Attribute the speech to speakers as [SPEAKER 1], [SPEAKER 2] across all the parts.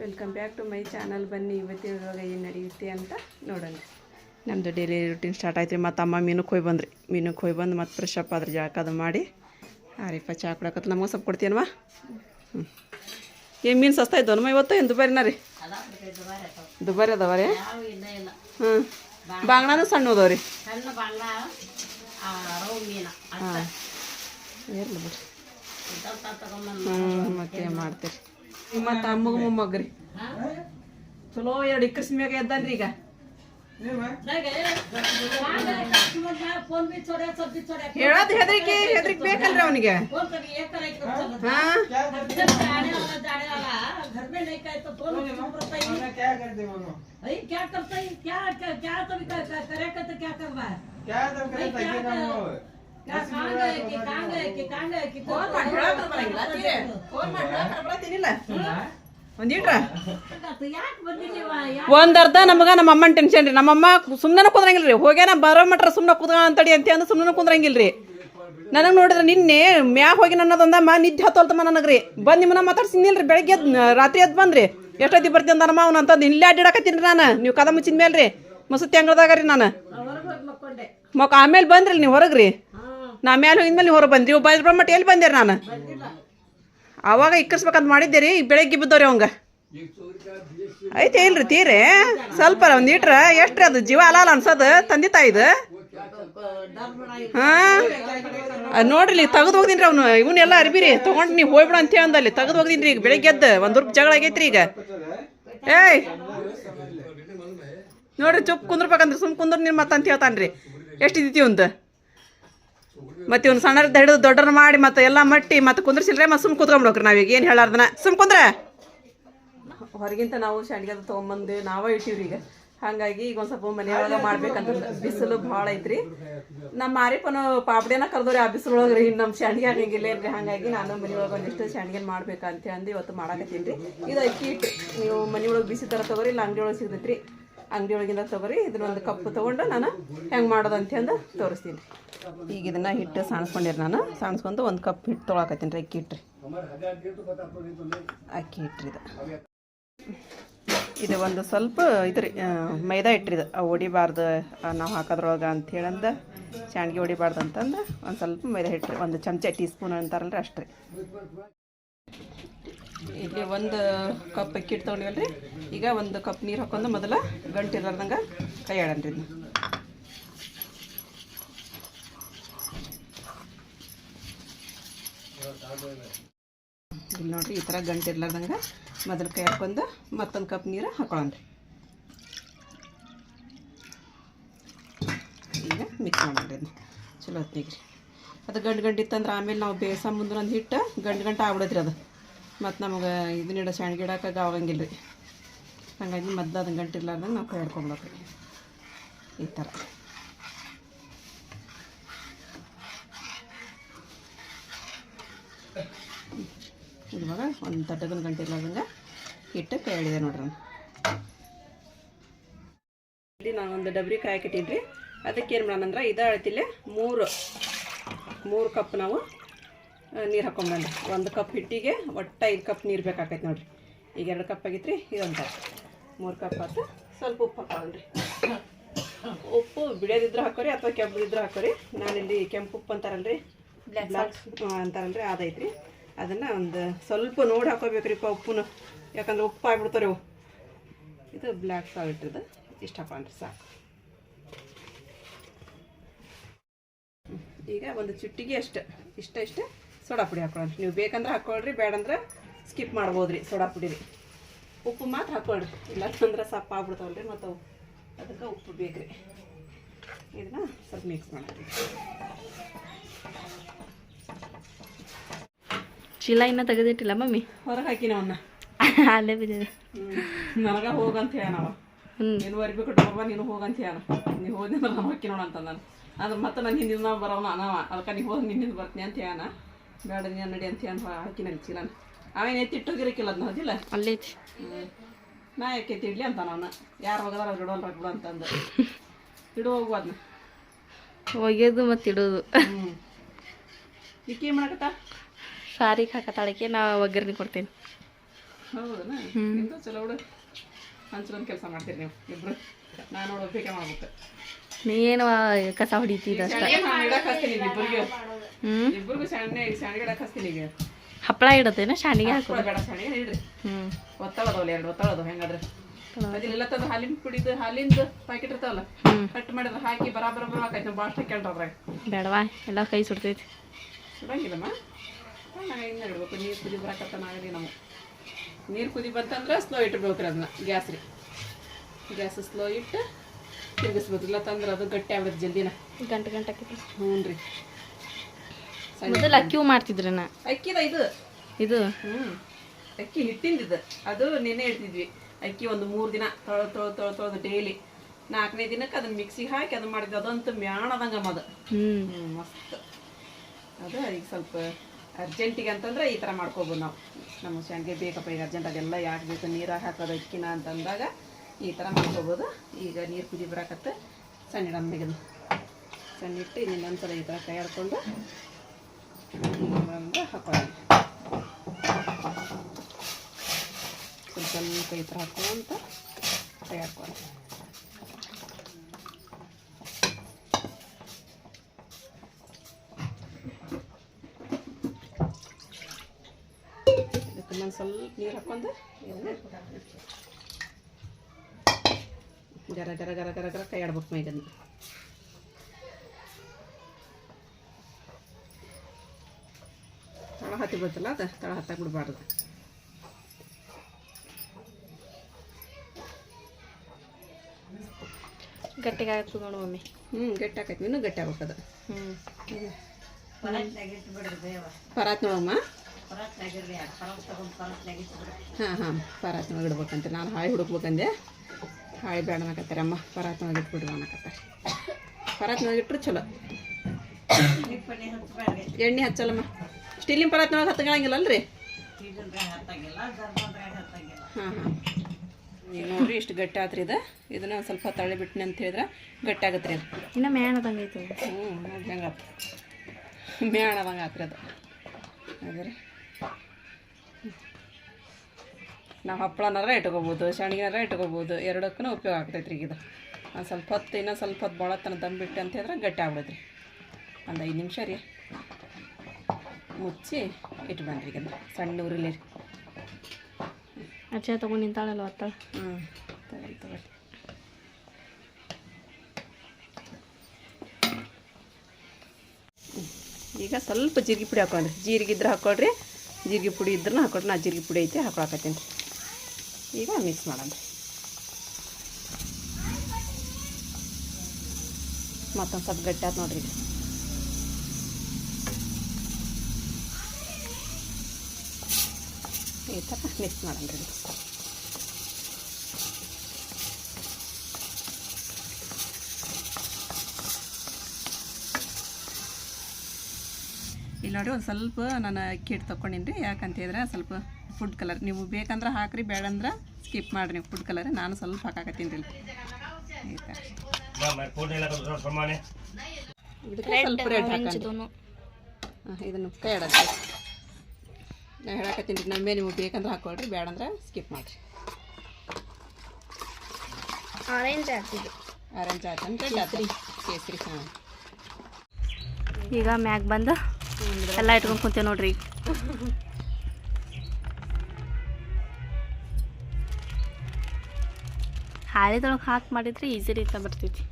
[SPEAKER 1] Welcome back to my channel ಬನ್ನಿ ಇವತ್ತಿನ ಇವಾಗ ಏನು ನಡೆಯುತ್ತೆ ಅಂತ ನೋಡೋಣ. ನಮ್ಮದು ಡೈಲಿ ರೂಟೀನ್ ಸ್ಟಾರ್ಟ್ ಆಯ್ತು ರೀ ಮತ್ತು ಅಮ್ಮ ಮೀನಕ್ಕೆ ಹೋಗಿ ಬಂದ್ರಿ. ಮೀನಕ್ಕೆ ಹೋಗಿ ಬಂದು ಮತ್ತು ಫ್ರೆಶ್ ಅಪ್ ಆದ್ರೆ ಜಾಕ ಅದು ಮಾಡಿ. ಹಾಂ ಚಹಾ ಕೊಡಕತ್ತ ನಮಗೆ ಸ್ವಲ್ಪ ಕೊಡ್ತೀನಮ್ಮ ಹ್ಞೂ ಏನು ಮೀನು ಸಸ್ತಾ ಇದ್ದವನಮ್ಮ ಇವತ್ತು? ಏನು ದುಬಾರಿನ ರೀ? ದುಬಾರಿ ಅದಾವ ರೀ? ಹ್ಞೂ ಬಾಂಗ್ಲಾನು ಸಣ್ಣ ಅದಾವ ರೀ? ಹಾಂ. ಇರಲಿ ಬಿಡ್ರಿ. ಹ್ಞೂ ಮತ್ತೆ ಮಾಡ್ತೀರಿ. ಮತ್ತು ಅಮ್ಮಗ ಮೊಮ್ಮಗ್ರಿ ಚಲೋ ಎರಡು ಇಕ್ಕರ್ಸ್ ಮ್ಯಾಗ ಎದ್ದಾನ್ರಿ ಈಗ
[SPEAKER 2] ಫೋನ್ ಬಿ ಚೋಡೆ ಸಬ್ಜಿ ಚೋಡೆ
[SPEAKER 1] ಹೇಳೋದು ಹೆದರಿಕೆ ಹೆದರಿಕೆ ಬೇಕಲ್ರಿ ಅವನಿಗೆ
[SPEAKER 2] फोन करके ये करे कि चलो
[SPEAKER 1] ಹಾ
[SPEAKER 2] जाने वाला जाने वाला घर में नहीं कहे तो फोन क्यों करता है
[SPEAKER 3] क्या करते बोलो
[SPEAKER 2] भाई क्या करता है क्या क्या क्या तो भी कर- कर- करेगा तो क्या कर रहा है
[SPEAKER 3] क्या
[SPEAKER 1] ಒಂದರ್ಧ ನಮಗ ನಮ್ಮ ಅಮ್ಮನ ಟೆನ್ಷನ್ ರೀ. ನಮ್ಮಮ್ಮ ಸುಮ್ಮನೆ ಕುದ್ರಂಗಿಲ್ರಿ. ಹೋಗ್ಯಾನ ಬರೋ ಮಟ್ರ ಸುಮ್ಮನೆ ಕುದ್ಗ ಅಂತಡಿ ಅಂತ ಅಂದ್ರೆ ಸುಮ್ಮನೆ ಕುದ್ರಂಗಿಲ್ರಿ. ನನಗೆ ನೋಡಿದ್ರೆ ನಿನ್ನೆ ಮ್ಯಾಗ ಹೋಗಿ ನನ್ನದೊಂದಮ್ಮ ನಿದ್ದೆ ಹತ್ತೋಲ್ತಮ್ಮ ನನಗ್ರಿ. ಬಂದು ನಿಮ್ಮನ್ನ ಮಾತಾಡ್ಸಿನಿಲ್ರಿ ಬೆಳಗ್ಗೆ ರಾತ್ರಿ ಎದ್ದು ಬಂದ್ರಿ. ಎಷ್ಟೊತ್ತಿ ಬರ್ತೀನಿ ಅಂದನಮ್ಮ ಅವ್ನ ಅಂತ ಇಲ್ಲೇ ಅಡ್ಡಾಡಕತ್ತೀನಿ ರೀ ನಾನು. ನೀವು ಕದ ಮುಚ್ಚಿದ್ಮೇಲ್ರಿ ರೀ ಮಸೂತಿ ಅಂಗಳದಾಗ ರೀ ನಾನು. ಮಕ್ಕ ಆಮೇಲೆ ಬಂದ್ರಿ ನೀವು
[SPEAKER 2] ಹೊರಗ್ರಿ.
[SPEAKER 1] ನಾ ಮೇಲೆ ಹೋಗಿದ್ಮೇಲೆ ನೀವು ಹೊರಗೆ ಬಂದ್ರಿ? ಒಬ್ಬ ಮಟ್ಟ ಎಲ್ಲಿ ಬಂದಿರಿ ನಾನು? ಅವಾಗ ಇಕ್ಕರ್ಸ್ಬೇಕಂತ ಮಾಡಿದ್ದೆ ರೀ ಬೆಳಗ್ಗೆ ಬಿದ್ದವ್ರಿ ಅವಂಗ. ಐತೆ ಇಲ್ರಿ ತೀರಿ? ಸ್ವಲ್ಪ ಒಂದು ಇಟ್ರ ಎಷ್ಟ್ರಿ ಅದು? ಜೀವ ಅಲ್ಲ ಅನ್ಸೋದು ತಂದೆ ತಾಯಿದು ಹಾ? ನೋಡ್ರಿ ತೆಗೆದು ಹೋಗ್ದಿನ್ರಿ ಅವನು. ಇವನ್ನೆಲ್ಲ ಅರ್ಬಿ ರೀ ತೊಗೊಂಡು ನೀವು ಹೋಗ್ಬಿಡ ಅಂತ ಅಂದಲ್ಲಿ ತೆಗೆದು ತೆಗ್ದು ರೀ ಈಗ ಬೆಳಿಗ್ಗೆ ಎದ್ದು. ಒಂದು ರೂಪಾಯಿ ಜಗಳ ಆಗೈತ್ರಿ ಈಗ. ಏಯ್! ನೋಡ್ರಿ ಚುಪ್ ಕುಂದ್ರಬೇಕಂದ್ರೆ ಸುಮ್ ಕುಂದ್ರ ನಿಮ್ಮ ಮತ್ತಂತ ಹೇಳ್ತಾನ್ರಿ. ಎಷ್ಟು ಇದ್ದೀತಿ ಒಂದು ಮತ್ತೆ ಇವ್ನು ಸಣ್ಣದ ಹಿಡಿದು ದೊಡ್ಡನ ಮಾಡಿ ಮತ್ತೆ ಎಲ್ಲ ಮಟ್ಟಿ ಮತ್ತೆ ಕುಂದ್ರಿಸಿಲ್ರೆ ಮತ್ತೆ ಸುಮ್ ಕುತ್ಕೊಂಡ್ಬಿಡ್ರಿ ನಾವೀಗ. ಏನು ಹೇಳಾರ್ದನ? ಸುಮ್ ಕುಂದ್ರ. ಹೊರಗಿಂತ ನಾವು ಶಾಂಡಿಗೆ ಅದು ತೊಗೊಂಬಂದು ನಾವೇ ಇಟ್ಟಿವ್ರಿ ಈಗ. ಹಾಗಾಗಿ ಈಗ ಒಂದು ಸ್ವಲ್ಪ ಮನೆಯೊಳಗೆ ಮಾಡ್ಬೇಕಂತ ಬಿಸಿಲು ಭಾಳ ಐತ್ರಿ. ನಮ್ಮ ಮಾರಿಪನ ಪಾಪಡಿನ ಕರೆದವ್ರಿ ಆ ಬಿಸಿಲೊಳಗೆ ರೀ ನಮ್ಮ ಶಾಂಡಿಗೆ ಆಗಂಗಿಲ್ಲ ಏನ್ರಿ? ಹಾಗಾಗಿ ನಾನು ಮನೆಯೊಳಗೆ ಒಂದಿಷ್ಟು ಶಾಂಡಿಗೆ ಮಾಡ್ಬೇಕಂತ ಅಂದು ಇವತ್ತು ಮಾಡಾಕತ್ತೀನಿ ರೀ. ಇದು ಅಕ್ಕಿ ಹಿಟ್ಟು. ನೀವು ಮನೆಯೊಳಗೆ ಬಿಸಿ ತರ ತೊಗೊರಿ, ಇಲ್ಲ ಅಂಗಡಿ ಒಳಗೆ ಸಿಗ್ತೈತ್ರಿ. ಅಂಗಡಿ ಒಳಗಿಂದ ತೊಗೊರಿ. ಇದನ್ನೊಂದು ಕಪ್ ತೊಗೊಂಡು ನಾನು ಹೆಂಗೆ ಮಾಡೋದು ಅಂತ ಅಂದು ತೋರಿಸ್ತೀನಿ ಈಗ ಇದನ್ನು ಹಿಟ್ಟು ಸಾಣಿಸ್ಕೊಂಡಿರಿ ನಾನು. ಸಾಣಿಸ್ಕೊಂಡು ಒಂದು ಕಪ್ ಹಿಟ್ಟು ತೊಗೊಳಕತ್ತೀನಿ ರೀ, ಅಕ್ಕಿ ಹಿಟ್ರಿ. ಅಕ್ಕಿ ಹಿಟ್ಟು ಇದು. ಇದು ಒಂದು ಸ್ವಲ್ಪ ಇದ್ರಿ ಮೈದಾ ಹಿಟ್ರಿದು ಹೊಡಿಬಾರ್ದು ನಾವು ಹಾಕೋದ್ರೊಳಗೆ ಅಂತ ಹೇಳಂದ ಶಾಂಡ್ಗೆ ಹೊಡಿಬಾರ್ದು ಅಂತಂದು, ಒಂದು ಸ್ವಲ್ಪ ಮೈದಾ ಹಿಟ್ರಿ, ಒಂದು ಚಮಚ ಟೀ ಸ್ಪೂನ್ ಅಂತಾರಲ್ರಿ ರೀ ಇಲ್ಲಿ ಒಂದು ಕಪ್ ಅಕ್ಕಿ ಹಿಟ್ಟು ತೊಗೊಂಡಿವಲ್ರಿ. ಈಗ ಒಂದು ಕಪ್ ನೀರು ಹಾಕೊಂಡು ಮೊದಲ ಗಂಟು ಇರ್ಲಾರ್ದಂಗೆ ಕೈ ಆಡನ್ರಿ ಇಲ್ಲಿ ನೋಡ್ರಿ, ಈ ಥರ ಗಂಟು ಇರ್ಲಾರ್ದಂಗೆ ಮೊದಲು ಕೈ ಹಾಕೊಂಡು ಮತ್ತೊಂದು ಕಪ್ ನೀರು ಹಾಕೊಳ್ಳೋಣ್ರಿ ಈಗ ಮಿಕ್ಸ್ ಮಾಡೋಣ್ರಿ ಅದನ್ನ. ಚಲೋ ಹೊತ್ತಿಗೆ ಅದು ಗಂಟು ಗಂಟು ಇತ್ತಂದ್ರೆ ಆಮೇಲೆ ನಾವು ಬೇಸ ಮುಂದೆ ಒಂದು ಹಿಟ್ಟು ಗಂಟು ಗಂಟು ಆಗ್ಬಿಡತ್ರಿ ಅದು. ಮತ್ತು ನಮಗೆ ಇದನ್ನ ಇಡೋ ಶಾಣ್ಗೆ ಇಡೋಕ್ಕಾಗ ಆಗಂಗಿಲ್ಲ ರೀ. ಹಾಗಾಗಿ ಮೊದ್ಲು ಅದನ್ನ ಗಂಟು ಇರ್ಲಾರ್ದಂಗೆ ನಾವು ಕೈ ಈ ಥರ ಇವಾಗ ಒಂದು ದೊಡ್ಡದನ್ನು ಗಂಟೆ ಇಲ್ಲದಂಗೆ ಹಿಟ್ಟು ಕೇಳಿದೆ ನೋಡ್ರಿ. ಇಲ್ಲಿ ನಾನು ಒಂದು ಡಬ್ರಿ ಅದಕ್ಕೆ ಏನು ಮಾಡೋಣಂದ್ರೆ ಇದು ಅಳತಿಲೆ ಮೂರು ಮೂರು ಕಪ್ ನಾವು ನೀರು ಹಾಕೊಂಬಂದ್ರಿ ಒಂದು ಕಪ್ ಹಿಟ್ಟಿಗೆ ಒಟ್ಟು ಐದು ಕಪ್ ನೀರು ಬೇಕಾಕೈತೆ ನೋಡ್ರಿ. ಈಗ ಎರಡು ಕಪ್ ಆಗೈತ್ರಿ, ಇದೊಂದು ಕಪ್. ಮೂರು ಕಪ್ ಆತು, ಸ್ವಲ್ಪ ಉಪ್ಪು ಹಾಕೋಣ್ರಿ ಉಪ್ಪು ಬಿಳಿಯೋದಿದ್ರೆ ಹಾಕೋರಿ ಅಥವಾ ಕೆಂಪದಿದ್ರೆ ಹಾಕೋರಿ. ನಾನಿಲ್ಲಿ ಕೆಂಪು ಉಪ್ಪು ಅಂತಾರಲ್ರಿ. ಬ್ಲ್ಯಾಕ್ ಅಂತಾರಲ್ರಿ ಅದೈತ್ರಿ ಅದನ್ನು ಒಂದು ಸ್ವಲ್ಪ ನೋಡಿ ಹಾಕೋಬೇಕ್ರಿಪ್ಪ ಉಪ್ಪುನ. ಯಾಕಂದ್ರೆ ಉಪ್ಪು ಆಗ್ಬಿಡ್ತಾರೆ ಅವು. ಇದು ಬ್ಲ್ಯಾಕ್ ಸಾಲ್ಟ್ ಇದು ಇಷ್ಟು ಹಾಕೊಂಡ್ರಿ ಸಾಕು. ಈಗ ಒಂದು ಚುಟ್ಟಿಗೆ ಅಷ್ಟು. ಇಷ್ಟ ಇಷ್ಟ ಸೋಡಾ ಪುಡಿ ಹಾಕೊಳ್ಳಿ ನೀವು ಬೇಕಂದ್ರೆ ಹಾಕೊಳ್ರಿ ಬೇಡಂದ್ರೆ ಸ್ಕಿಪ್ ಮಾಡ್ಬೋದ್ರಿ ಸೋಡಾ ಪುಡಿ ರೀ ಉಪ್ಪು ಮಾತ್ರ ಹಾಕ್ಕೊಳ್ರಿ ಇಲ್ಲಂತಂದ್ರೆ ಸಪ್ಪ ಆಗ್ಬಿಡ್ತಾವಲ್ರಿ ಮತ್ತು ಅದಕ್ಕೆ ಉಪ್ಪು ಬೇಕ್ರಿ. ಇದನ್ನ ಸ್ವಲ್ಪ ಮಿಕ್ಸ್ ಮಾಡ್ರಿ
[SPEAKER 4] ಚೀಲ ಇನ್ನ ತೆಗೆದಿಟ್ಟಿಲ್ಲ ಮಮ್ಮಿ?
[SPEAKER 1] ಹೊರಗೆ ಹಾಕಿನ ಅವನ್ನ
[SPEAKER 4] ಅಲ್ಲೇ ಬಿದ್ದಿದೆ.
[SPEAKER 1] ನನಗ ಹೋಗಂತ
[SPEAKER 4] ಹೇಳವ
[SPEAKER 1] ನೀನು ಅರ್ಬಿ ಕೊಟ್ಟು ನೀನು ಹೋಗಂತ ಹೇಳ ನೀ ಹೋದ್ರೆ ನಾನು ಹಾಕಿ ನೋಡ ಅಂತ ನಾನು ಅದು ಮತ್ತೆ ನಾನು ಹಿಂದಿನ ನಾವು ಬರೋಣ ಅನವ. ಅದಕ್ಕೆ ನೀವು ಹೋಗಿ ನಿನ್ನಿಂದ ಬರ್ತೀನಿ ಅಂತ ಹೇಳ ಬೇಡ ನೀನು ನಡಿ ಅಂತ ಹೇಳ ಹಾಕಿ ನನ್ನ ಚೀಲನ. ಅವೇನು ಎತ್ತಿಟ್ಟೋಗಿರಕ್ಕಿಲ್ಲ ಅದನ್ನ ಹೌದಿಲ್ಲ?
[SPEAKER 4] ಅಲ್ಲೇ
[SPEAKER 1] ನಾ ಯಾಕೆ ಎತ್ತಿಡ್ಲಿ ಅಂತ ನಾನು ಯಾರು ಹೋಗದಾರ ಅವ್ರು ಇಡೋಲ್ಲ ಬಿಡು ಅಂತಂದು. ಇಡು ಹೋಗು ಅದನ್ನ
[SPEAKER 4] ಒಗೆಯೋದು ಮತ್ತು ಇಡೋದು.
[SPEAKER 1] ಹ್ಞೂ ಈಕೆ ಏನು ಮಾಡಕತ್ತ
[SPEAKER 4] ಸಾರಿಗೆ ಹಾಕತ್ತಾಳಕ್ಕೆ ನಾ ಒಗ್ಗರಣೆ ಕೊಡ್ತೀನಿ.
[SPEAKER 1] ಹೌದಾ ನಿಮ್ದು ಚಲೋ ಬಿಡು. ಹಂಚ್ಕೊಂಡ್ ಕೆಲಸ ಮಾಡ್ತೀರಿ ನೀವು ಇಬ್ರು. ನಾನು ನೋಡೋ ಒಬ್ಬಿಕೆ ಮಾಡ್ಬೇಕು.
[SPEAKER 4] ನೀನು ಕಸ ಹೊಡಿತಿದ್ದ ಅಷ್ಟ?
[SPEAKER 1] ಇಬ್ರಿಗೆ.
[SPEAKER 4] ಹ್ಮ್.
[SPEAKER 1] ಇಬ್ರಿಗೂ ಶಾಣೆ ಶಾಣಿಗೆ ಈಗ.
[SPEAKER 4] ಹಪ್ಪಳ ಇಡತ್ತೇನ? ಶಾಣಿಗೆ ಹಾಕೋದು?
[SPEAKER 1] ಬೇಡ ಶಾಣಿಗೆ ಇಡ್ರಿ.
[SPEAKER 4] ಹ್ಮ್.
[SPEAKER 1] ಒತ್ತಾಳದವಲ್ಲ ಎರಡು ಒತ್ತಾಳದು ಹೆಂಗಾದ್ರೆ. ಅದಿಲ್ಲ ತಂದು ಹಾಲಿನ ಕುಡಿದು ಹಾಲಿಂದು ಪ್ಯಾಕೆಟ್ ಇರ್ತಾವಲ್ಲ ಕಟ್ ಮಾಡಿದ್ರೆ ಹಾಕಿ ಬರಾಬರ ಬರಾಕೈತೆ ಭಾಳ ಹಾಕ್ಯಾಳ್ರ ಅದ್ರಾಗ.
[SPEAKER 4] ಬೇಡವಾ ಎಲ್ಲ ಕೈ ಸುಡ್ತೈತಿ.
[SPEAKER 1] ಸುಡಂಗಿಲ್ಲಮ್ಮ ನಾನು ಇನ್ನ ಇಡ್ಬೇಕು ನೀರು ಕುದಿ ಬರಕತ್ತ ನಾಗಲಿ ನಾವು. ನೀರು ಕುದಿ ಬಂತಂದ್ರೆ ಸ್ಲೋ ಇಟ್ಬೇಕ್ರಿ ಅದನ್ನ ಗ್ಯಾಸ್ ರೀ. ಗ್ಯಾಸ್ ಸ್ಲೋ ಇಟ್ಟು ತಿರುಗಿಸ್ಬೇಕು ಇಲ್ಲ ತಂದ್ರೆ ಅದು ಗಟ್ಟಿ ಆಗ್ಬಿಡುತ್ತೆ ಜಲ್ದಿನ.
[SPEAKER 4] ಗಂಟೆ ಗಂಟೆ
[SPEAKER 1] ಹ್ಞೂ ರೀ.
[SPEAKER 4] ಅಕ್ಕಿ ಮಾಡ್ತಿದ್ರಿ ನಾ.
[SPEAKER 1] ಅಕ್ಕಿದ ಇದು?
[SPEAKER 4] ಇದು?
[SPEAKER 1] ಹ್ಞೂ ಅಕ್ಕಿ ಹಿಟ್ಟಿಂದಿದ್ದು ಅದು ನೆನೆ ಇಡ್ತಿದ್ವಿ. ಅಕ್ಕಿ ಒಂದು ಮೂರು ದಿನ ತೊಳೆ ತೊಳೆ ತೊಳೆ ತೊಳೆದು ಡೈಲಿ. ನಾಲ್ಕನೇ ದಿನಕ್ಕೆ ಅದನ್ನ ಮಿಕ್ಸಿಗೆ ಹಾಕಿ ಅದನ್ನ ಮಾಡಿದ್ವಿ ಅದಂತೂ ಮ್ಯಾಣದಂಗಮ್ಮ ಅದು.
[SPEAKER 4] ಹ್ಮ್.
[SPEAKER 1] ಹ್ಞೂ ಮಸ್ತ್. ಅದು, ಈಗ ಸ್ವಲ್ಪ ಅರ್ಜೆಂಟಿಗೆ ಅಂತಂದ್ರೆ ಈ ಥರ ಮಾಡ್ಕೋಬೋದು ನಾವು. ನಮ್ಮ ಶಾಂಗೆ ಬೇಕಪ್ಪ ಈಗ ಅರ್ಜೆಂಟ್ ಅದೆಲ್ಲ ಯಾಕೆ ಬೇಕು ನೀರಾಗ ಹಾಕೋದು, ಅಕ್ಕಿನ ಅಂತಂದಾಗ ಈ ಥರ ಮಾಡ್ಕೋಬೋದು. ಈಗ ನೀರು ಕುದಿ ಬರಾಕತ್ತೆ. ಸಣ್ಣ ಇಡಮ್ಮಿಗೆ ಸಣ್ಣ ಇಟ್ಟು ಇನ್ನೊಂದ್ಸಲ ಈ ಥರ ಕೈ ಒಂದು ಹಾಕೊಳ್ಳಿ ಸ್ವಲ್ಪ ಸ್ವಲ್ಪ ಈ ಥರ ಹಾಕ್ಕೊಂತ ಅಂತ ಆಡ್ಕೊಳ್ಳಿ ಇದಕ್ಕೆ ಇನ್ನೊಂದು ಸ್ವಲ್ಪ ನೀರು ಹಾಕೊಂಡು ಇದನ್ನ ಗರ ಗರ ಗರ ಗರ ಗರ ಕೈ ಆಡ್ಬೇಕು ಮೈದನ್ನು ತಳ ಹತ್ತಿ ಬರ್ತಲ್ಲ ಅದು ತಳ ಹತ್ತಾಕ್ ಬಿಡಬಾರ್ದು.
[SPEAKER 4] ಗಟ್ಟಿಗೆ ನೋಡು ಮಮ್ಮಿ.
[SPEAKER 1] ಹ್ಞೂ ಗಟ್ಟಿ ಹಾಕೈತಿ ಇನ್ನೂ ಗಟ್ಟಿ
[SPEAKER 2] ಆಗ್ಬೇಕದು ಬೇವ
[SPEAKER 1] ಪರಾತ್ ನೋಡಮ್ಮ. ಹಾಂ ಹಾಂ ಪರಾತ್ನೊಳಗೆ ಇಡ್ಬೇಕಂತೆ. ನಾನು ಹಾಳೆ ಹುಡುಕ್ಬೇಕಂದೆ. ಹಾಳೆ ಬೇಡ ಅನ್ನಕತ್ತಾರೆ. ಅಮ್ಮ ಪರಾತ್ನೊಳಗೆ ಇಟ್ಬಿಡ್ರಿ ಅನ್ನಕತ್ತಾರೆ. ಪರಾತ್ನೊಳಗೆ ಇಟ್ಟರು ಚಲೋ. ಎಣ್ಣೆ ಹಚ್ಚಲ್ಲಮ್ಮ. ಸ್ಟೀಲಿನ ಪರಾತ್ನೊಳಗೆ ಹತ್ತಂಗಿಲ್ಲ ಅಲ್ರಿ ಹಾಂ ಹಾಂ. ಈಗ ನೋಡ್ರಿ ಇಷ್ಟು ಗಟ್ಟಿ ಆತ್ರಿ ಇದು. ಇದನ್ನ ಒಂದು ಸ್ವಲ್ಪ ತಳ್ಳಿ ಬಿಟ್ಟಿನಿ ಅಂತ ಹೇಳಿದ್ರೆ ಗಟ್ಟಿ ಆಗತ್ತೆ ರೀ ಅದು.
[SPEAKER 4] ಇನ್ನ ಮ್ಯಾಣದಂಗೆ ಐತೆ
[SPEAKER 1] ಹ್ಞೂ ನೋಡ್ರಿ ಹೆಂಗಾತು. ಮೇಣದಂಗೆ ಆತ್ರಿ ಅದು. ಅದೇ ನಾವು ಹಪ್ಪಳನಾರ ಇಟ್ಕೋಬೋದು ಶಾಣಿಗೆನಾರ ಇಟ್ಕೋಬೋದು ಎರಡಕ್ಕೂ ಉಪಯೋಗ ಆಗ್ತೈತೆ ರೀ ಇದು. ಒಂದು ಸ್ವಲ್ಪ ಹೊತ್ತು ಇನ್ನೂ ಸ್ವಲ್ಪ ಹೊತ್ತು ಭಾಳ ತನಕ ದಮ್ ಅಂತ ಹೇಳಿದ್ರೆ ಗಟ್ಟಿ ಆಗ್ಬಿಡುತ್ತೆ ರೀ ಒಂದು ಐದು ನಿಮಿಷ ರೀ. ಮುಚ್ಚಿ ಇಟ್ಬಂದ್ರಿ ಈಗ ಸಣ್ಣ ಉರಿಲಿ ರೀ.
[SPEAKER 4] ಅಚ್ಚ ತಗೊಂಡು ನಿಂತಾಳಲ್ಲ ಒತ್ತಾಳ
[SPEAKER 1] ಹ್ಞೂ ತಗೊಳ್ಳಿ ತಗೊಳ್ಳಿ ಈಗ ಸ್ವಲ್ಪ ಜೀರಿಗೆ ಪುಡಿ ಹಾಕೊಂಡ್ರಿ. ಜೀರಿಗೆ ಇದ್ರೆ ಹಾಕೊಳ್ರಿ. ಜೀರಿಗೆ ಪುಡಿ ಇದ್ರೂ ಹಾಕೊಳ್ರಿ. ನಾ ಜೀರಿಗೆ ಪುಡಿ ಐತೆ ಹಾಕೊಳಕತ್ತೀನಿ. ಈಗ ಮಿಕ್ಸ್ ಮಾಡೋಣ. ಮತ್ತೊಂದು ಸ್ವಲ್ಪ ಗಟ್ಟಿ ಆಯ್ತು ನೋಡ್ರಿ. ಈ ಥರ ಮಿಕ್ಸ್ ಮಾಡೋಣ ರೀ. ಇಲ್ಲಿ ನೋಡಿ ಒಂದು ಸ್ವಲ್ಪ ನಾನು ಅಕ್ಕಿ ಹಿಟ್ಟು ತೊಗೊಂಡಿನಿ ರೀ ಯಾಕಂತ ಹೇಳಿದ್ರೆ ಸ್ವಲ್ಪ ಫುಡ್ ಕಲರ್ ನೀವು ಬೇಕಂದ್ರೆ ಹಾಕ್ರಿ ಬೇಡಂದ್ರೆ ಸ್ಕಿಪ್ ಮಾಡಿರಿ ನೀವು ಫುಡ್ ಕಲರ್ ನಾನು ಸ್ವಲ್ಪ ಹಾಕಾಕತ್ತೀನಿ ರೀ ಇದಕ್ಕೆ ಸ್ವಲ್ಪ ರೆಡ್ ಹಾಕಂడి ಹಾಂ ಇದನ್ನು ಕೈ ಆಡತ್ತೆ ನಾನು ಹೇಳಕತ್ತೀನಿ ರೀ ನಮ್ಮೇ ನಿಮಗೆ ಬೇಕಂದ್ರೆ ಹಾಕೊಳ್ರಿ ಬೇಡಂದ್ರೆ ಸ್ಕಿಪ್ ಮಾಡಿರಿ.
[SPEAKER 4] ಆರೆಂಜ್ ಆಗ್ತಿದೆ
[SPEAKER 1] ಆರೆಂಜ್ ಆಯ್ತು ಅಂತ ಕೇಸರಿ. ಕೇಸರಿ ಹಾಂ.
[SPEAKER 4] ಈಗ ಮ್ಯಾಗ ಬಂದು ಎಲ್ಲ ಇಟ್ಕೊಂಡು ಕುಂತೇವೆ ನೋಡ್ರಿ ಹಾಳಿದೊಳಗೆ ಹಾಕಿ ಮಾಡಿದ್ರೆ ಈಸಿ ರೀತಿ ಬರ್ತೈತಿ.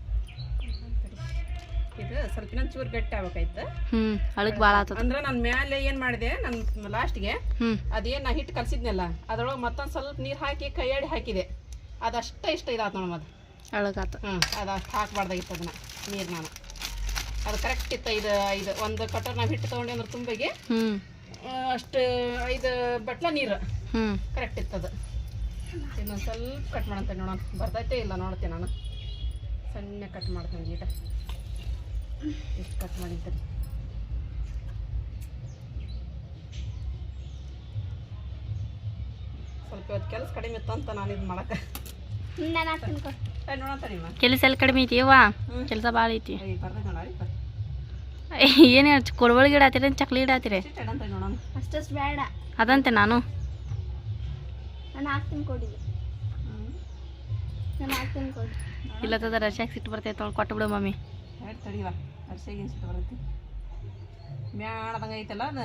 [SPEAKER 1] ಇದು ಸ್ವಲ್ಪ ಇನ್ನೊಂದು ಚೂರು ಗಟ್ಟಿ ಆಗ್ಬೇಕಾಯ್ತು.
[SPEAKER 4] ಹ್ಞೂ ಅಳಗ್ ಭಾಳ ಆತದ.
[SPEAKER 1] ಅಂದ್ರೆ ನಾನು ಮೇಲೆ ಏನು ಮಾಡಿದೆ ನನ್ನ ಲಾಸ್ಟ್ಗೆ ಅದೇನು ನಾ ಹಿಟ್ಟು ಕಲಸಿದ್ನಲ್ಲ ಅದ್ರೊಳಗೆ ಮತ್ತೊಂದು ಸ್ವಲ್ಪ ನೀರು ಹಾಕಿ ಕೈಯಾಡಿ ಹಾಕಿದೆ. ಅದಷ್ಟೇ ಇಷ್ಟ ಇದಾತು ನೋಡಮ್ಮ ಅದು
[SPEAKER 4] ಅಳಗಾತ
[SPEAKER 1] ಹ್ಞೂ ಅದು ಅಷ್ಟು ಹಾಕ್ಬಾರ್ದಾಗಿತ್ತು ಅದನ್ನು ನೀರು ನಾನು. ಅದು ಕರೆಕ್ಟ್ ಇತ್ತು ಇದು ಐದು ಒಂದು ಕಟ್ಟರ್ ನಾವು ಹಿಟ್ಟು ತೊಗೊಂಡೆ ಅಂದ್ರೆ ತುಂಬಿಗೆ
[SPEAKER 4] ಹ್ಞೂ
[SPEAKER 1] ಅಷ್ಟು ಐದು ಬಟ್ಲ ನೀರು
[SPEAKER 4] ಹ್ಞೂ
[SPEAKER 1] ಕರೆಕ್ಟ್ ಇತ್ತದು ಇನ್ನೊಂದು ಸ್ವಲ್ಪ ಕಟ್ ಮಾಡಂತೆ ನೋಡೋಣ ಬರ್ತೈತೆ ಇಲ್ಲ ನೋಡ್ತೀನಿ ನಾನು. ಸಣ್ಣ ಕಟ್ ಮಾಡ್ತೀನಿ ಗೀಟ ಎಷ್ಟು ಕಟ್ ಮಾಡಿದ್ದೀನಿ ಸ್ವಲ್ಪ ಇವತ್ತು ಕೆಲಸ ಕಡಿಮೆ ಇತ್ತು ಅಂತ ನಾನು ಇದು ಮಾಡಕ್ಕೆ.
[SPEAKER 4] ಕೆಲಸ ಎಲ್ಲ ಕಡಿಮೆ ಐತಿ ಯವ್ವ ಕೆಲಸ ಭಾಳ ಐತಿ. ಏನು ಹೇಳಿ ಕೊಡವಳಿ ಗಿಡ ಹಾತಿರ ಚಕ್ಲಿ ಗಿಡ ಹಾತಿರಿ ಬೇಡ. ಅದಂತೆ ನಾನು.
[SPEAKER 3] ನಾನು ಹಾಕ್ತೀನಿ ಕೊಡಿ. ನಾನು ಹಾಕ್ತೀನಿ ಕೊಡಿ.
[SPEAKER 4] ಇಲ್ಲತ್ತದ ರಶ್ಯಾಗ ಸಿಟ್ಟು ಬರ್ತೈತೆ ಅವ್ಳು ಕೊಟ್ಟು ಬಿಡು ಮಮ್ಮಿ
[SPEAKER 1] ಹೇಳಿ ತಡಿವ ಅರ್ಶಿಗೆ ಸಿಟ್ಟು ಬರುತ್ತೆ? ಮ್ಯಾಣದಂಗೆ ಐತಲ್ಲ ಅದು?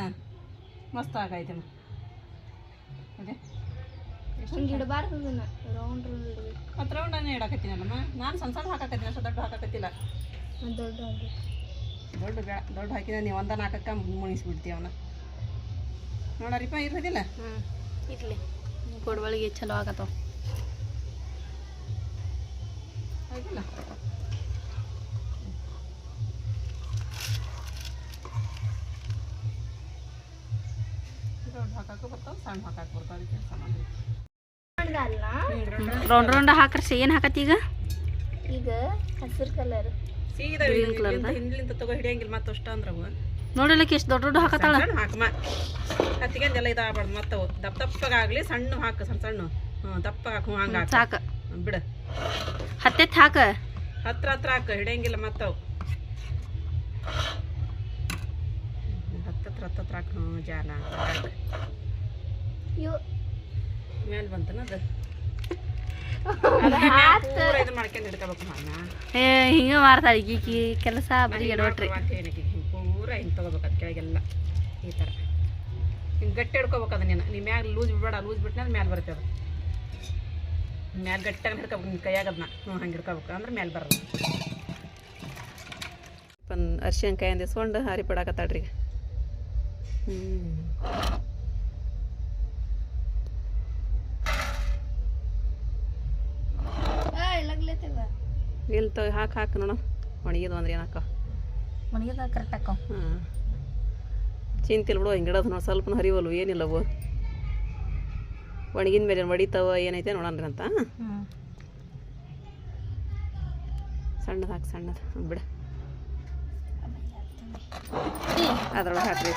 [SPEAKER 1] ಮಸ್ತ್ ಆಗೈತೆ ಅದೇ.
[SPEAKER 3] ಹಿಂಗೆ ಇಡಬಾರ್ದು ಅದನ್ನು. ರೌಂಡ್ ರೌಂಡ್ ಇಡಬೇಕು.
[SPEAKER 1] ಮತ್ತು ಇಡಕತ್ತೀನಲ್ಲಮ್ಮ? ನಾನು ಸಣ್ಣ ಸಣ್ಣ ಹಾಕಕತ್ತೀನಿ ಅಷ್ಟು ದೊಡ್ಡ ಹಾಕಕತ್ತಿಲ್ಲ.
[SPEAKER 3] ದೊಡ್ಡ
[SPEAKER 1] ದೊಡ್ಡ. ಬ್ಯಾ ದೊಡ್ಡ ಹಾಕಿದ ನೀವು ಒಂದನ್ನ ಹಾಕಕ್ಕೆ ಮುಣಿಸ್ಬಿಡ್ತೀವಿ ಅವನ್ನ ನೋಡರಿಪ್ಪ ಇರೋದಿಲ್ಲ
[SPEAKER 4] ಹಾಂ ಇರ್ಲಿ. ಕೊಡವಳಿಗೆ ಚಲೋ ಆಗತ್ತವ. ರೌಂಡ್ ರೌಂಡ್ ಹಾಕ್ರಿ ಏನು ಹಾಕತ್ತಿ ಈಗ?
[SPEAKER 3] ಈಗ ಹಸಿರು ಕಲರ್
[SPEAKER 1] ಸೀದಾ ಹಿಂದ್ಲಿಂದ ತಗೋ ಹಿಡಿಯಂಗಿಲ್ಲ ಮತ್ತೆ ಅಷ್ಟ ಅಂದ್ರವು.
[SPEAKER 4] ನೋಡಲಿಕ್ಕೆ ಎಷ್ಟು ದೊಡ್ಡ ದೊಡ್ಡ ಹಾಕತ್ತಾಳ.
[SPEAKER 1] ಸಣ್ಣ ಹಾಕಮ್ಮ ಹತ್ತಿಗೆಂದೆಲ್ಲ ಇದಾಗಬಾರ್ದು ಮತ್ತವು ದಪ್ಪ ದಪ್ಪಗಾಗಲಿ ಸಣ್ಣ ಹಾಕು ಸಣ್ಣ ಸಣ್ಣ. ಹ್ಞೂ ದಪ್ಪ ಹಾಕು ಹಂಗೆ ಹಾಕು.
[SPEAKER 4] ಸಾಕು.
[SPEAKER 1] ಬಿಡು.
[SPEAKER 4] ಹತ್ತೆತ್ ಹಾಕ.
[SPEAKER 1] ಹತ್ರ ಹತ್ರ ಹಾಕು ಹಿಡಿಯಂಗಿಲ್ಲ ಮತ್ತವು ಹತ್ತತ್ರ ಹತ್ತತ್ರ ಹಾಕು ಹ್ಞೂ
[SPEAKER 3] ಇವು
[SPEAKER 1] ಮೇಲೆ ಬಂತನ ಅದು?
[SPEAKER 4] ಹಿಂಗೆ ಮಾಡ್ತಾಳೆ ಈಕಿ ಕೆಲಸ ಬರೀ ಎಡವಟ್ರಿ.
[SPEAKER 1] ಪೂರ ಹಿಂಗೆ ತೊಗೋಬೇಕು ಅದು ಕೆಳಗೆಲ್ಲ ಈ ಥರ ಹಿಂಗೆ ಗಟ್ಟಿ ಹಿಡ್ಕೋಬೇಕು ಅದನ್ನ ನೀನು. ನೀ ಮ್ಯಾಗ ಲೂಸ್ ಬಿಡಬೇಡ ಲೂಸ್ ಬಿಟ್ಟನೆ ಅದು ಮ್ಯಾಲೆ ಬರುತ್ತೆ ಅದು. ಮ್ಯಾಲೆ ಗಟ್ಟಿಯಾಗಿ ಹಿಡ್ಕೋಬೇಕು ನಿನ್ನ ಕೈಯಾಗ ಅದನ್ನ ಹ್ಞೂ ಹಂಗೆ ಹಿಡ್ಕೋಬೇಕು ಅಂದ್ರೆ ಮ್ಯಾಲೆ ಬರಲ್ಲ. ಪನ್ ಅರ್ಶಿನ ಕೈ ಅಂದಿಸ್ಕೊಂಡು ಹಾರಿ ಬಿಡಾಕತ್ತಾಳ್ರಿ ಈಗ ಹ್ಞೂ ಇಲ್ಲಿ ತಗ ಹಾಕಿ ಹಾಕಿ ನೋಡೋಣ ಒಣಗಿದ್ವು ಅಂದ್ರೆ ಏನು
[SPEAKER 4] ಮನೆಗೆ ಕರೆಕ್ಟ್ ಹಾಕೋ
[SPEAKER 1] ಹಾಂ ಚಿಂತಿಲ್ಲ ಬಿಡು ಹಿಂಗೆ ಇಡೋದು ನೋಡಿ ಸ್ವಲ್ಪ ಹರಿವಲ್ವು ಏನಿಲ್ಲವು ಒಣಗಿನ ಮೇಲೆ ಒಡಿತಾವ ಏನೈತೆ ನೋಡೋಣ ಅಂತ ಸಣ್ಣದು ಹಾಕಿ ಸಣ್ಣದು ಬಿಡ. ಬಿಡು ಅದ್ರೊಳಗೆ ಹಾಕ್ರಿ.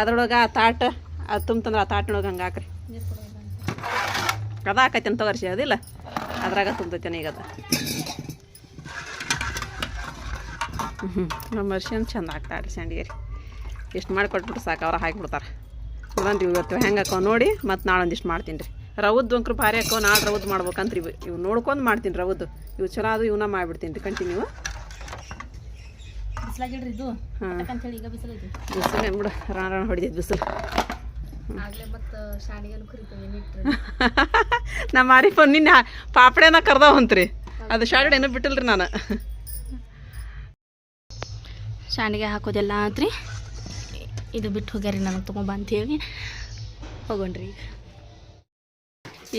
[SPEAKER 1] ಅದ್ರೊಳಗೆ ಆ ತಾಟ ಅದು ತುಂಬ್ತಂದ್ರೆ ಆ ತಾಟ್ನೊಳಗೆ ಹಂಗೆ ಹಾಕ್ರಿ. ಅದ ಹಾಕೈತೆ ಅಂತ ವರ್ಷ ಅದಿಲ್ಲ ಅದ್ರಾಗ ತುಂಬತೈತೆ ಈಗ ಅದು. ಹ್ಞೂ ನಮ್ಮ ಅರ್ಶಿನ ಚಂದ ಹಾಕ್ತಾಳ್ರಿ ಸಂಡಿಗೆ ಇಷ್ಟು ಮಾಡಿ ಕೊಟ್ಬಿಟ್ಟು ಸಾಕು ಅವ್ರು ಹಾಕಿಬಿಡ್ತಾರೆ ನೋಡನ್ರಿ ಇವತ್ತು ಹೆಂಗೆ ಹಾಕೋ ನೋಡಿ ಮತ್ತು ನಾಳೆ ಒಂದಿಷ್ಟು ಮಾಡ್ತೀನಿ ರೀ. ರವದ್ದು ಅಂಕ್ರು ಭಾರಿ ಹಾಕೋ ನಾಳೆ ರವದ್ದು ಮಾಡ್ಬೇಕಂತ್ರಿ ಇವು ಇವು ನೋಡ್ಕೊಂಡು ಮಾಡ್ತೀನಿ ರವದ್ದು ಇವು ಚಲೋ ಅದು ಇವನ್ನ ಮಾಡಿಬಿಡ್ತೀನಿ ರೀ ಕಂಟಿನ್ಯೂ ಬಿಸಿಲು ಬಿಡು ರಾಣ ರಾಣ ಹೊಡಿದಿದ್ದು ಬಿಸಿಲು. ನಮ್ಮ ಮಾರಿಫೋನ್ ನಿನ್ನೆ ಪಾಪಡೇನ ಪಾಪಡೆನ ಕರ್ದಾವಂತ್ರಿ ಅದು ಶಾರ್ಟ್ ಏನೂ ಬಿಟ್ಟಿಲ್ರಿ ನಾನು.
[SPEAKER 4] ಶಾಂಡಿಗೆ ಹಾಕೋದೆಲ್ಲ ಆದ್ರಿ ಇದು ಬಿಟ್ಟು ಹೋಗ್ಯಾರಿ ನನಗೆ ತೊಗೊಂಬಂತ ಅಂತೇಳಿ ಹೋಗೋಣ್ರಿ ಈಗ.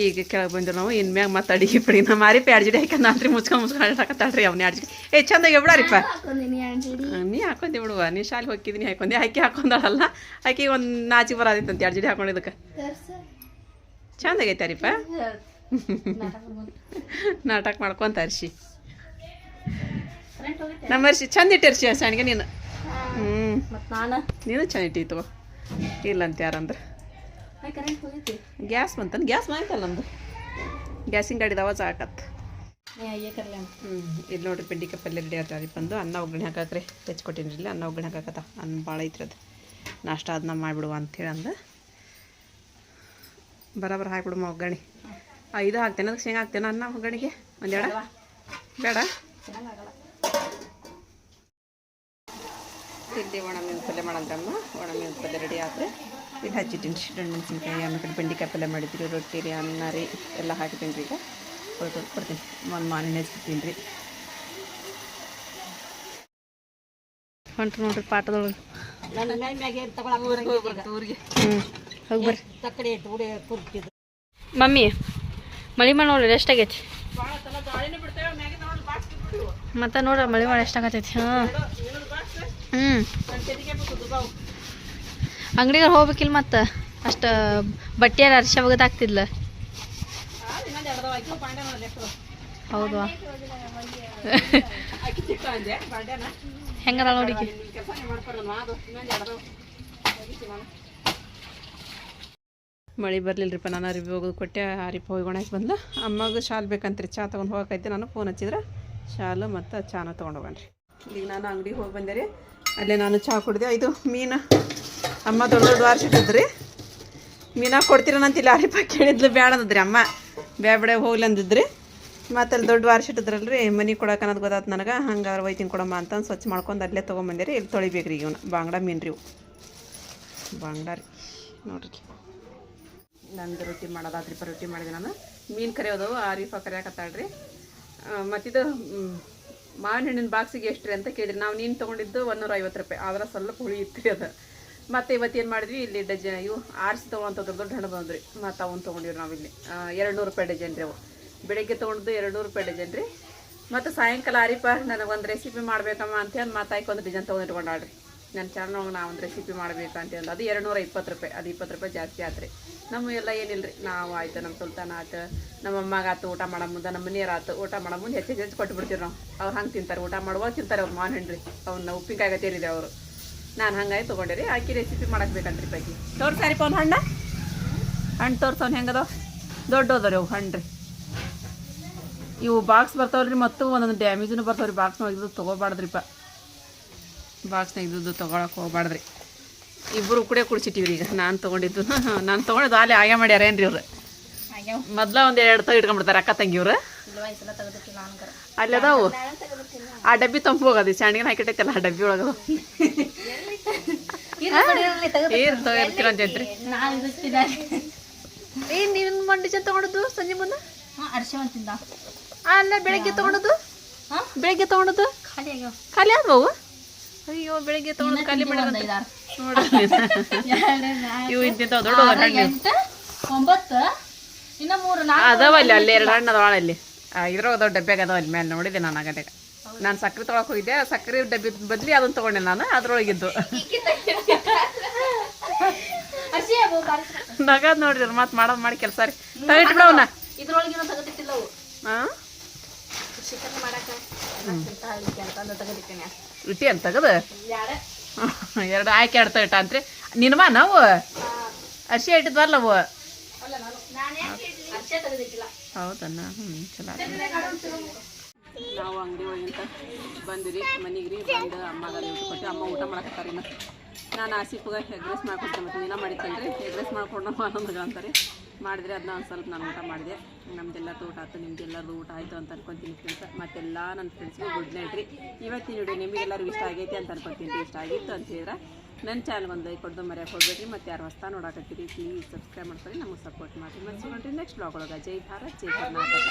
[SPEAKER 1] ಈಗ ಕೆಳಗೆ ಬಂದಿರು ನಾವು ಇನ್ ಮ್ಯಾಗ ಮತ್ತೆ ಅಡಿಗೆ ಪಡಿ. ನಮ್ಮ ಮಾರಿ ಪ್ಯಾಡ್ ಜಡಿ ಹಾಕಂದ ಅಂತ್ರಿ ಮುಚ್ಕೊಂಡು ಮುಚ್ಕೊಂಡು ಹಾಕತ್ತಾಳ್ರಿ ಅವ್ನ ಎರಡು ಜಡಿ ಏ ಚಂದಾಗಿ ಬಿಡಾರಿಪ್ಪ.
[SPEAKER 3] ಹಾಕೊಂದಿನಿ ಅಂಜಡಿ
[SPEAKER 1] ನೀ ಹಾಕೊಂಡಿ ಬಿಡುವ ನೀ ಶಾಲೆ ಹೋಗಿದ್ದೀನಿ ಹಾಕೊಂಡೆ. ಆಕೆ ಹಾಕೊಂಡಾಳಲ್ಲ. ಆಕಿ ಒಂದು ನಾಚಿ ಬರೋದಿತ್ತಂತ ಎರಡು ಜಡಿ ಹಾಕೊಂಡಿದ್ದಕ್ಕೆ
[SPEAKER 3] ಚಂದ
[SPEAKER 1] ಚಂದಾಗೈತೆ ರೀಪ ನಾಟಕ ಮಾಡ್ಕೊಂತ ಅರ್ಶಿ. ನಮ್ಮ ಅರ್ಶಿ ಚಂದ ಇಟ್ಟಿರ್ಸಿ ಸಣ್ಣಗೆ ನೀನು? ಹ್ಞೂ
[SPEAKER 4] ಮತ್ತು ನಾನು?
[SPEAKER 1] ನೀನು ಚಂದ ಇಟ್ಟಿತ್ತು ಇಲ್ಲ ಅಂತ ಯಾರಂದ್ರೆ? ಗ್ಯಾಸ್ ಬಂತನ? ಗ್ಯಾಸ್ ಬಂತಲ್ಲ ನಮ್ದು. ಗ್ಯಾಸಿನ ಗಾಡಿದ ಅವಾಜ್ ಹಾಕತ್. ಹ್ಞೂ ಇಲ್ಲಿ ನೋಡ್ರಿ ಬೆಂಡಿಕಾಯಿ ಪಲ್ಯ ರೆಡಿ ಆಗ್ತಾವೆ ಬಂದು ಅನ್ನ ಒಗ್ಗರಣೆ ಹಾಕಾಕ್ರಿ. ಹೆಚ್ಕೊಟ್ಟಿನಿ ಇಲ್ಲಿ ಅನ್ನ ಒಗ್ಗರಣೆ ಹಾಕತ್ತ ಅನ್ನ ಭಾಳ ಐತ್ರಿ ಅದು. ನಾಷ್ಟ ಅದನ್ನ ಮಾಡಿಬಿಡುವ ಅಂಥೇಳಿ ಅಂದ. ಬರೋಬ್ಬರ ಹಾಕ್ಬಿಡುವ ಒಗ್ಗರಣೆ. ಇದು ಹಾಕ್ತೇನೆ ಅದಕ್ಕೆ ಶೇಂಗಾ ಹಾಕ್ತೇನೆ ಅನ್ನ ಒಗ್ಗರಣೆಗೆ? ಒಂದೆರಡ ಬೇಡ? ಇಲ್ಲಿ ಒಣ ಮೀನು ಪಲ್ಯ ಮಾಡಂತಮ್ಮ ಒಣ ಮೀನು ಪಲ್ಯ ರೆಡಿ ಆದರೆ ಇಲ್ಲಿ ಹಚ್ಚಿಟ್ಟಿನಿ. ಎರಡು ಮೆಣಸಿನ್ಕಾಯಿ ಆಮೇಲೆ ಕಡೆ ಬೆಂಡಿಕಾಯಿ ಪಲ್ಯ ಮಾಡಿದ್ರಿ. ರೊಟ್ಟಿ ರೀ ಅನ್ನ ರೀ ಎಲ್ಲ ಹಾಕಿದ್ದೀನಿ ರೀ ಈಗ. ಕೊಡ್ತೀನಿ ಒಂದು ಮಾನಿನ ಹೆಚ್ಬಿಡ್ತೀನಿ ರೀ.
[SPEAKER 4] ಹೊಂಟ್ರಿ ನೋಡ್ರಿ ಪಾಠದೊಳಗೆ. ಹ್ಞೂ ಹೋಗಿ ಮಮ್ಮಿ ಮಳಿ ಮಾಡಿ ನೋಡ್ರಿ ಎಷ್ಟಾಗೈತಿ ಮತ್ತೆ ನೋಡ್ರಿ ಮಳಿ ಮಾಡಿ ಎಷ್ಟಾಗತೈತಿ ಹಾಂ. ಹ್ಞೂ ಅಂಗಡಿಗೆ ಹೋಗ್ಬೇಕಿಲ್ಲ ಮತ್ತೆ? ಅಷ್ಟು ಬಟ್ಟೆ ಅರ್ಶ ಒಗದಾಗ್ತಿಲ್ಲ ಹೌದು? ಹೆಂಗದ ನೋಡಿ
[SPEAKER 1] ಮಳೆ ಬರಲಿಲ್ಲರಿಪ್ಪ ನಾನು ಅರಿವಿ ಹೋಗೋದು ಕೊಟ್ಟೆ ಅರಿಪ ಹೋಗಿ ಬಂದ್ಲು. ಅಮ್ಮಗೆ ಶಾಲು ಬೇಕಂತ್ರಿ, ಚಾ ತೊಗೊಂಡು ಹೋಗಕೈತೆ, ನಾನು ಫೋನ್ ಹಚ್ಚಿದ್ರೆ, ಶಾಲು ಮತ್ತು ಚಾನ ತೊಗೊಂಡು ಹೋಗಣ್ರಿ. ಈಗ ನಾನು ಅಂಗಡಿಗೆ ಹೋಗಿ ಬಂದೆ ರೀ. ಅಲ್ಲೇ ನಾನು ಚಹಾ ಕುಡಿದೆ. ಇದು ಮೀನು ಅಮ್ಮ ದೊಡ್ಡ ದೊಡ್ಡ ಮೀನ ಮೀನಾ ಕೊಡ್ತೀರನಂತಿಲ್ಲ. ಅರಿಪ ಕೇಳಿದ್ಲು ಬೇಡ ಅಂದ್ರಿ ಅಮ್ಮ. ಬಿಡ, ಹೋಗ್ಲಿ ಅಂದಿದ್ರಿ. ಮತ್ತೆ ಅಲ್ಲಿ ದೊಡ್ಡ ವಾರ್ಷ ರೀ ಮನೆ ಕೊಡಕ್ಕೆ ಅನ್ನೋದು ಗೊತ್ತಾಯ್ತು ನನಗೆ. ಹಂಗಾರೆ ಒಯ್ತೀನಿ ಕೊಡಮ್ಮ ಅಂತ ಸ್ವಚ್ಛ ಮಾಡ್ಕೊಂಡು ಅಲ್ಲೇ ತೊಗೊಂಬಂದಿರಿ ಇಲ್ಲಿ ತೊಳಿಬೇಕ್ರಿ ಇವನು. ಬಾಂಗ್ಡ ಮೀನು ರೀ ಬಾಂಗ್ಡ ರೀ. ನೋಡ್ರಿ. ನಂದು ರೊಟ್ಟಿ ಮಾಡೋದಾದ್ರಿ ರೊಟ್ಟಿ ಮಾಡಿದೆ ನಾನು. ಮೀನು ಕರಿಯೋದು ಆರಿಪ ಕರಿಯಕತ್ತಾಳ್ರಿ. ಮತ್ತಿದು ಮಾವಿನ ಹಣ್ಣಿನ ಬಾಕ್ಸಿಗೆ ಎಷ್ಟು ರೀ ಅಂತ ಕೇಳಿದ್ರಿ. ನಾವು ನೀನು ತೊಗೊಂಡಿದ್ದು ಒಂದೂರ ಐವತ್ತು ರೂಪಾಯಿ. ಆದ್ರೆ ಸ್ವಲ್ಪ ಹುಳಿ ಇತ್ತು ಅದು. ಮತ್ತು ಏನು ಮಾಡಿದ್ವಿ? ಇಲ್ಲಿ ಡಜನ್, ಇವು ಆರಿಸಿ ತೊಗೊಂಥ ದೊಡ್ಡ ಹಣ್ಣು ಬಂದ್ರಿ. ಮತ್ತು ಅವನು ತೊಗೊಂಡಿವ್ರಿ ನಾವಿಲ್ಲಿ ಎರಡು ನೂರು ರೂಪಾಯಿ ಡಜನ್ ರೀ ಅವು. ಬೆಳಗ್ಗೆ ತೊಗೊಂಡಿದ್ದು ಎರಡು ನೂರು ರೂಪಾಯಿ ಡಜನ್ ರೀ. ಮತ್ತು ಸಾಯಂಕಾಲ ಆರಿಪ ನನಗೊಂದು ರೆಸಿಪಿ ಮಾಡಬೇಕಮ್ಮ ಅಂತ ಹೇಳಿ ಮಾತಾಯ್ಕೆ ಒಂದು ಡಿಜನ್ ತೊಗೊಂಡಿಟ್ಕೊಂಡಾಳ್ರಿ ನನ್ನ ಚಾನಲ್ ನಾವು ಒಂದು ರೆಸಿಪಿ ಮಾಡಬೇಕು ಅಂತ ಹೇಳಿ ಅದು ಎರಡು ನೂರ ಇಪ್ಪತ್ತು ರೂಪಾಯಿ. ಅದು ಇಪ್ಪತ್ತು ರೂಪಾಯಿ ಜಾಸ್ತಿ ಆತ್ರಿ. ನಮ್ಮ ಎಲ್ಲ ಏನಿಲ್ಲ ರೀ ನಾವು ಆಯ್ತು ನಮ್ಮ ಸುಲ್ತಾನ ಆಯ್ತು, ನಮ್ಮ ಅಮ್ಮಗೆ ಆತು ಊಟ ಮಾಡೋ ಮುಂದೆ, ನಮ್ಮ ಮನೆಯವ್ರು ಆತು ಊಟ ಮಾಡೋ ಮುಂದೆ ಹೆಚ್ಚು ಹೆಚ್ಚು ಕೊಟ್ಟು ಬಿಡ್ತೀವಿ ನಾವು. ಅವ್ರು ಹಂಗೆ ತಿಂತಾರೆ. ಊಟ ಮಾಡುವಾಗ ತಿಂತಾರೆ ಅವ್ರು ಮಾನ್ ಹೆಣ್ರಿ ಅವ್ನ ಉಪ್ಪಿನಕಾಯಿ ಇದೆ ಅವರು. ನಾನು ಹಂಗಾಗಿ ರೀ ಆಕಿ ರೆಸಿಪಿ ಮಾಡಬೇಕಂತ್ರಿ ಬೇಕಂತ್ರಿ ಪೈಕಿ. ತೋರ್ಸಾರಿಪ್ಪ ಅವ್ನು ಹಣ್ಣ? ಹಣ್ಣು ತೋರ್ಸವ್ನು ಹೆಂಗದ ರೀ ಅವು ಹಣ್ಣು ರೀ ಇವು ಬಾಕ್ಸ್ ಬರ್ತಾವ್ರಿ ಮತ್ತು ಒಂದೊಂದು ಡ್ಯಾಮೇಜನ್ನು ಬರ್ತಾವ್ರಿ. ಬಾಕ್ಸ್ ಇದು ತೊಗೋಬಾರ್ದ್ರಿಪ್ಪ. ಬಾಕ್ಸ್ನಾಗ ಇದ್ದು ತೊಗೊಳಕ್ಕೆ ಹೋಗ್ಬಾರ್ದ್ರಿ. ಇಬ್ಬರು ಕೂಡ ಕುಡಿಸಿಟ್ಟಿವ್ರಿ ಈಗ. ನಾನು ತೊಗೊಂಡಿದ್ದು. ನಾನು ತೊಗೊಂಡಿದ್ದು ಅಲ್ಲಿ ಆಗ ಮಾಡ್ಯಾರ ರೀ ಇವ್ರು? ಮೊದ್ಲ ಒಂದು ಎರಡು ತಗ ಇಟ್ಕೊಂಡ್ಬಿಡ್ತಾರೆ ಅಕ್ಕ ತಂಗಿಯವ್ರು. ಅಲ್ಲಿ ಅದಾವು? ಆ ಡಬ್ಬಿ ತಂಪು ಹೋಗೋದು. ಸಣ್ಣಗಿನ ಹಾಕಿಟ್ಟೈತಲ್ಲ ಆ ಡಬ್ಬಿ ಒಳಗದು. ಏನು ತಗೋರ್ಕಿಲ್ಲ ಅಂತೈತ್ರಿ ಏನ್ ನೀನ್ ಮಂಡಿ ಜನ ತಗೊಂಡದ್ದು ಸಂಜೆ ಮುಂದೆ ಅಲ್ಲ ಬೆಳಗ್ಗೆ ತಗೊಂಡದ್ದು? ಬೆಳಗ್ಗೆ ತಗೊಂಡದ್ದು?
[SPEAKER 4] ಖಾಲಿ
[SPEAKER 1] ಖಾಲಿ ಆದ್ವು ಅಯ್ಯೋ ಬೆಳಿಗ್ಗೆ ತಗೊಂಡು ಖಾಲಿ ಮಾಡಿದ ಇವು ಇಂತಿಂತ ದೊಡ್ಡ
[SPEAKER 4] ಒಂಬತ್ತು ಇನ್ನ ಮೂರು
[SPEAKER 1] ಅದಾವಲ್ಲಿ ಅಲ್ಲಿ ಎರಡು ಹಣ್ಣು ಅದಾವ ಅಲ್ಲಿ. ದೊಡ್ಡ ಡಬ್ಬ್ಯಾಗ ಅದಾವ ಅಲ್ಲಿ ಮೇಲೆ ನೋಡಿದೆ ನಾನು ಆಗಡೆ. ನಾನು ಸಕ್ಕರೆ ತೊಳಕ್ ಹೋಗಿದ್ದೆ ಸಕ್ಕರೆ ಡಬ್ಬಿ ಬದ್ಲಿ ಅದನ್ನ ತಗೊಂಡೆ ನಾನು ಅದ್ರೊಳಗಿದ್ದು. ನಗದ್ ನೋಡ್ರಿ ಮತ್ತೆ ಮಾಡೋದು ಮಾಡಿ ಕೆಲಸ ರೀ. ತಗಿಟ್ಬಿಡವನ್ನ
[SPEAKER 4] ಇದ್ರೊಳಗಿನ ತೆಗೆದಿಟ್ಟಿಲ್ಲ ಹಾ
[SPEAKER 1] ಹಾಂ
[SPEAKER 4] ಚಿಕನ್
[SPEAKER 1] ಇಟ್ಟಿ ಅಂತ ತಗದು? ಎರಡು. ಆಯ್ಕೆ ಎರಡು ಇಟ್ಟ ಅಂತ್ರಿ. ನಿನ್ವ ನಾವು? ಅರ್ಶಿ ಇಟ್ಟಿದ್ವಲ್ಲ ಅವು
[SPEAKER 4] ಅಲ್ಲ ನಾನು ನಾನೇ ಅರ್ಶಿ ತೆಗೆದಿಟ್ಟಿಲ್ಲ.
[SPEAKER 1] ಹೌದನ್ನ ಹ್ಞೂ ಚಲೋ. ನಾವು ಅಂಗಡಿ ಒಳಗಿಂತ ಬಂದಿರಿ ಮನೆಗೆ ರೀ ಬಂದು ಅಮ್ಮಗ ಊಟ ಕೊಟ್ಟು ಅಮ್ಮ ಊಟ ಮಾಡಕತ್ತಾರೆ ನಾನು ಆಸಿಫ್ಗೆ ಎಗ್ ರೈಸ್ ಮತ್ತೆ ಮತ್ತು ನೀನ ಮಾಡಿತ್ತಲ್ರಿ ಎಗ್ ರೈಸ್ ಮಾಡ್ಕೊಂಡು ಆನಂದಗ ಅಂತಾರೆ. ಮಾಡಿದ್ರೆ ಅದನ್ನ ಒಂದು ಸ್ವಲ್ಪ ನಾನು ಊಟ ಮಾಡಿದೆ. ನಮ್ದೆಲ್ಲ ಊಟ ಆಯ್ತು ನಿಮ್ದೆಲ್ಲರದು ಊಟ ಆಯಿತು ಅಂತ ಅನ್ಕೊತೀನಿ ಫ್ರೆಂಡ್ಸ್ ಮತ್ತೆಲ್ಲ ನನ್ನ ಫ್ರೆಂಡ್ಸ್ಗೆ ಗುಡ್ ನೈಟ್ ರೀ. ಇವತ್ತಿನ ವಿಡಿಯೋ ನಿಮಗೆಲ್ಲರಿಗೂ ಇಷ್ಟ ಆಗೈತೆ ಅಂತ ಅನ್ಕೊತೀನಿ ಇಷ್ಟ ಆಗಿತ್ತು ಅಂತ ಹೇಳಿದ್ರೆ ನನ್ನ ಚಾನಲ್ ಒಂದು ಲೈಕ್ ಕೊಡ್ದು ಮರ್ಯಾಕೆ ಹೋಗ್ಬೇಡ್ರಿ. ಮತ್ತು ಯಾರು ಹೊಸ್ತಾ ನೋಡಕತ್ತೀರಿ ಪ್ಲೀಸ್ ಸಬ್ಸ್ಕ್ರೈಬ್ ಮಾಡ್ಕೊಳ್ಳಿ. ನಮಗೆ ಸಪೋರ್ಟ್ ಮಾಡಿರಿ. ಮತ್ತು ನೆಕ್ಸ್ಟ್ ಬ್ಲಾಗ್ ಒಳಗೆ. ಜೈ ಭಾರತ್, ಜೈ ಕರ್ನಾಟಕ.